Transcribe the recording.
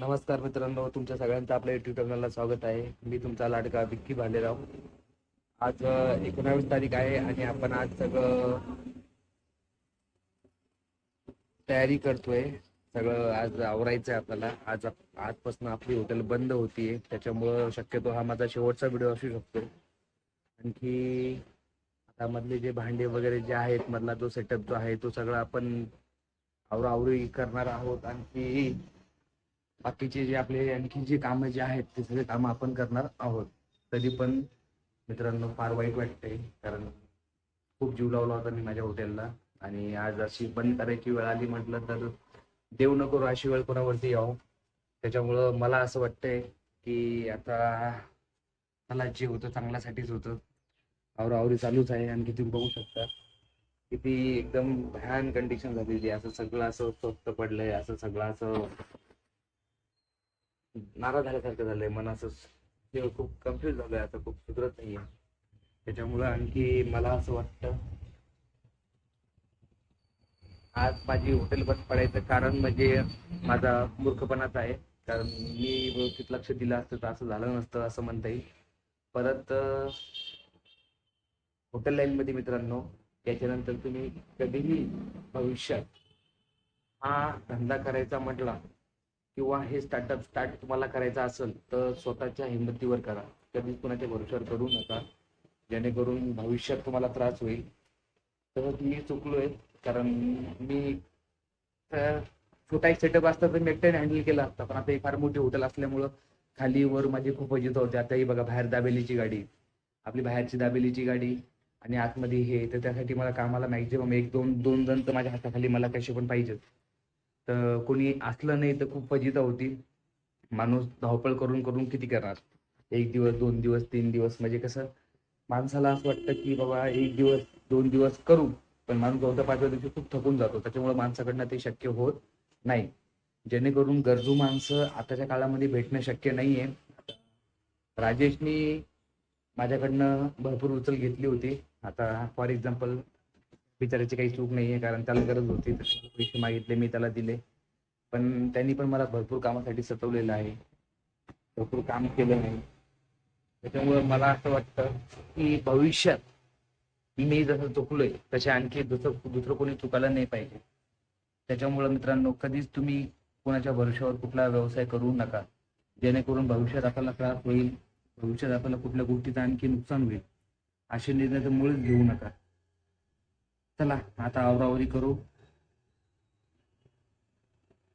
नमस्कार मित्रांनो तुमच्या सगळ्यांचं आपल्या युट्यूब चॅनलला स्वागत आहे. मी तुमचा लाडका विक्की भालेराव. आज एकोणावीस तारीख आहे आणि आपण आज सगळं तयारी करतोय. सगळं आज आवरायचं आहे आपल्याला. आज आजपासून आपली हॉटेल बंद होतीये. त्याच्यामुळं शक्यतो हा माझा शेवटचा व्हिडिओ असू शकतो. आणखी आता मधले जे भांडे वगैरे जे आहेत मधला जो सेटअप जो आहे तो सगळा आपण आवराआवरी करणार आहोत. आणखी बाकीचे जे आपले आणखी जे कामं जे आहेत ते सगळे कामं आपण करणार आहोत. तरी पण मित्रांनो फार वाईट वाटतंय. कारण खूप जीव लावला होता मी माझ्या हॉटेलला. आणि आज अशी बंद करायची वेळ आली म्हटलं तर देव नको अशी वेळ कोणावरती यावं. त्याच्यामुळं मला असं वाटतंय की आता मला जे होतं चांगल्यासाठीच होतं. आवराआवरी चालूच आहे आणखी तुम्ही बघू शकता. किती एकदम भयान कंडिशन झालेली असं सगळं असं स्वस्त पडलंय असं सगळं असं नाराज झाल्यासारखं झालंय मनाचं हे खूप कन्फ्युज झालंय आता खूप सुधरत नाहीये. त्याच्यामुळं आणखी मला असं वाटतं आज माझी हॉटेल बंद पडायचं कारण म्हणजे माझा मूर्खपणाच आहे. कारण मी व्यवस्थित लक्ष दिलं असतं तर असं झालं नसतं असं म्हणता येईल. परत हॉटेल लाईन मध्ये मित्रांनो त्याच्यानंतर तुम्ही कधीही भविष्यात हा धंदा करायचा म्हटला किंवा हे स्टार्टअप स्टार्ट तुम्हाला करायचं असेल तर स्वतःच्या हिंमतीवर करा. कधीच कुणाच्या भरोश्यावर करू नका. जेणेकरून भविष्यात तुम्हाला त्रास होईल. तर मी चुकलोय कारण मी तर छोटा एक सेटअप असता तर मी एकट्याने हँडल केला असता. पण आता ही फार मोठी हॉटेल असल्यामुळं खाली वर माझी खूप फजित होते. आता ही बघा बाहेर दाबेलीची गाडी. आपली बाहेरची दाबेलीची गाडी आणि आतमध्ये हे. तर त्यासाठी मला कामाला मॅक्झिमम एक दोन दोन जण तर माझ्या हाताखाली मला कसे पण पाहिजेत. तर कोणी असलं नाही तर खूप फजिता होती माणूस धावपळ करून करून किती करणार? एक दिवस दोन दिवस तीन दिवस. म्हणजे कसं माणसाला असं वाटतं की बाबा एक दिवस दोन दिवस करू पण माणूस चौथ्या पाचव्या दिवशी खूप थकून जातो. त्याच्यामुळे माणसाकडनं ते शक्य होत नाही. जेणेकरून गरजू माणसं आताच्या काळामध्ये भेटणं शक्य नाहीये. राजेशनी माझ्याकडनं भरपूर उचल घेतली होती. आता फॉर एक्झाम्पल बिचाराची काही चूक नाहीये कारण त्याला गरज होती. पैसे मागितले मी त्याला दिले. पण त्यांनी पण मला भरपूर कामासाठी सतवलेलं आहे. भरपूर काम केलं नाही त्याच्यामुळे मला असं वाटतं की भविष्यात मी जसं चुकलोय तसे आणखी दुसरं दुसरं कोणी चुकायला नाही पाहिजे. त्याच्यामुळं मित्रांनो कधीच तुम्ही कोणाच्या भरोश्यावर कुठला व्यवसाय करू नका. जेणेकरून भविष्यात आपल्याला त्रास होईल भविष्यात आपल्याला कुठल्या गोष्टीचं आणखी नुकसान होईल असे निर्णय तर मुळेच घेऊ नका. चला आता आवरावरी करू.